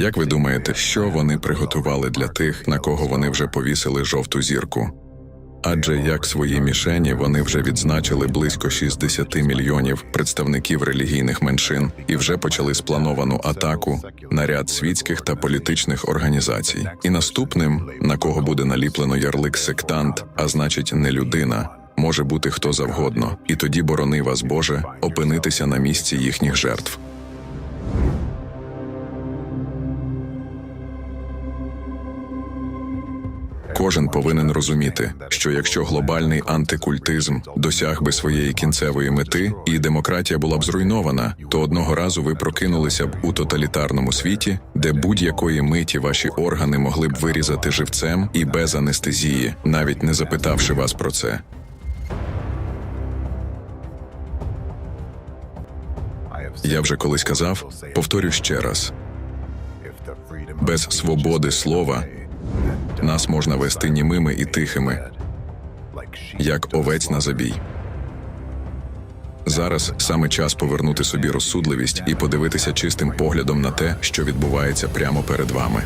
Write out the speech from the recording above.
Як ви думаєте, що вони приготували для тих, на кого вони вже повісили жовту зірку? Адже як свої мішені вони вже відзначили близько 60 мільйонів представників релігійних меншин і вже почали сплановану атаку на ряд світських та політичних організацій. І наступним, на кого буде наліплено ярлик сектант, а значить не людина, може бути хто завгодно, і тоді борони вас, Боже, опинитися на місці їхніх жертв. Кожен повинен розуміти, що якщо глобальний антикультизм досяг би своєї кінцевої мети і демократія була б зруйнована, то одного разу ви прокинулися б у тоталітарному світі, де будь-якої миті ваші органи могли б вирізати живцем і без анестезії, навіть не запитавши вас про це. Я вже колись казав, повторю ще раз: без свободи слова нас можна вести німими і тихими, як овець на забій. Зараз саме час повернути собі розсудливість і подивитися чистим поглядом на те, що відбувається прямо перед вами.